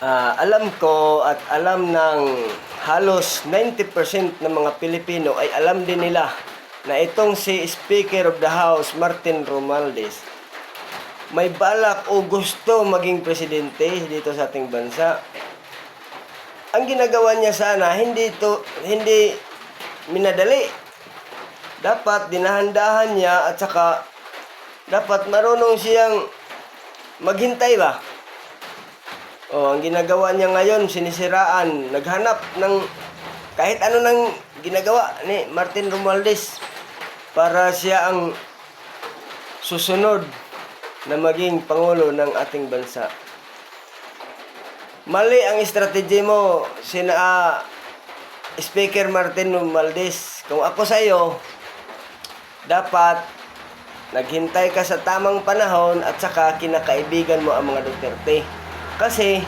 Ah, alam ko at alam ng halos 90% ng mga Pilipino ay alam din nila na itong si Speaker of the House, Martin Romualdez, may balak o gusto maging presidente dito sa ating bansa. Ang ginagawa niya sana, hindi to hindi minadali. Dapat dinahandahan niya at saka dapat marunong siyang maghintay ba? Oh, ang ginagawa niya ngayon, sinisiraan, naghanap ng kahit ano nang ginagawa ni Martin Romualdez para siya ang susunod na maging pangulo ng ating bansa. Mali ang strategy mo, sina ah, Speaker Martin Romualdez. Kung ako sa iyo, dapat naghintay ka sa tamang panahon at saka kinakaibigan mo ang mga Duterte. Kasi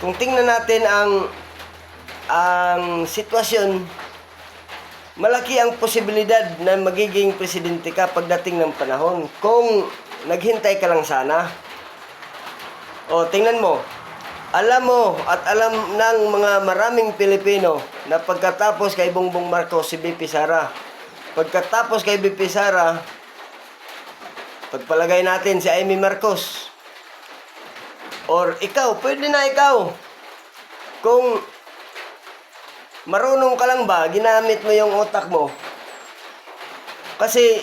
kung tingnan natin ang ang sitwasyon, malaki ang posibilidad na magiging presidente ka pagdating ng panahon kung naghintay ka lang sana. O, tingnan mo. Alam mo at alam ng mga maraming Pilipino na pagkatapos kay Bongbong Marcos si BP Sara, pagkatapos kay BP Sara, pagpalagay natin si Amy Marcos, or ikaw, pwede na ikaw. Kung marunong ka lang ba, ginamit mo yung utak mo. Kasi,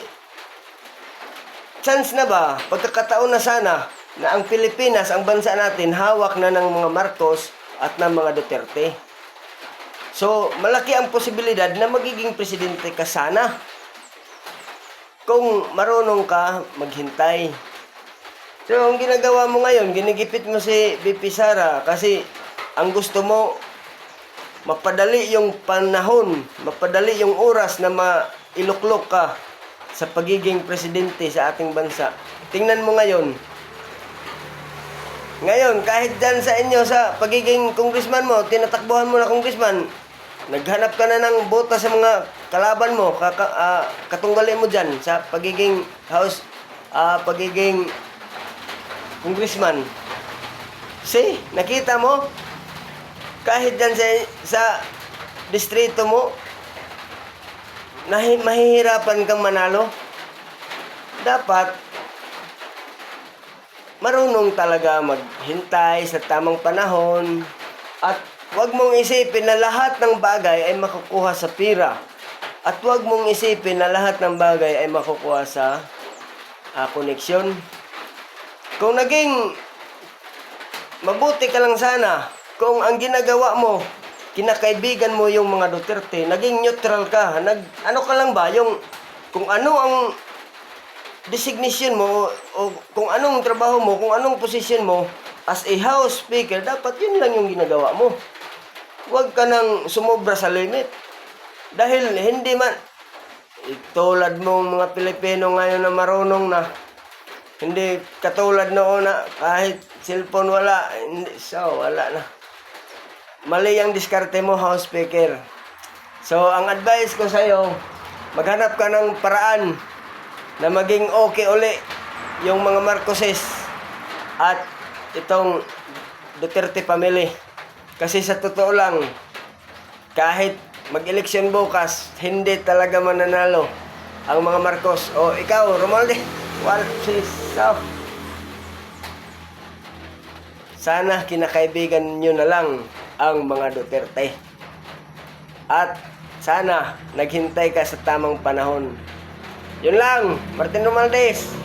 chance na ba, pagkakataon na sana, na ang Pilipinas, ang bansa natin, hawak na ng mga Marcos at ng mga Duterte. So, malaki ang posibilidad na magiging presidente ka sana. Kung marunong ka maghintay. So, ang ginagawa mo ngayon, ginigipit mo si BP Sara kasi ang gusto mo, mapadali yung panahon, mapadali yung oras na mailuklok ka sa pagiging presidente sa ating bansa. Tingnan mo ngayon. Ngayon, kahit dyan sa inyo, sa pagiging congressman mo, tinatakbuhan mo na congressman, naghanap ka na ng bota sa mga kalaban mo, kaka, ah, katunggali mo dyan sa pagiging house, ah, pagiging congressman. See, nakita mo? Kahit dyan sa, sa distrito mo, nahi, mahihirapan kang manalo. Dapat, marunong talaga maghintay sa tamang panahon at huwag mong isipin na lahat ng bagay ay makukuha sa pira. At huwag mong isipin na lahat ng bagay ay makukuha sa ah, koneksyon. Kung naging mabuti ka lang sana, kung ang ginagawa mo, kinakaibigan mo yung mga Duterte, naging neutral ka, nag, ano ka lang ba, yung, kung ano ang designation mo, o kung anong trabaho mo, kung anong position mo, as a House Speaker, dapat yun lang yung ginagawa mo. Huwag ka nang sumobra sa limit. Dahil hindi man, eh, tulad mong mga Pilipino ngayon na marunong na, hindi katulad noon na kahit cellphone wala, hindi, so wala na. Mali ang diskarte mo, House Speaker. So, ang advice ko sa'yo, maghanap ka ng paraan na maging okay uli yung mga Marcoses at itong Duterte family. Kasi sa totoo lang, kahit mag-eleksyon bukas, hindi talaga mananalo ang mga Marcos. O ikaw, Romualde, sis, so, sana kinakaibigan nyo na lang ang mga Duterte. At sana naghintay ka sa tamang panahon. Yun lang, Martin Romualdez.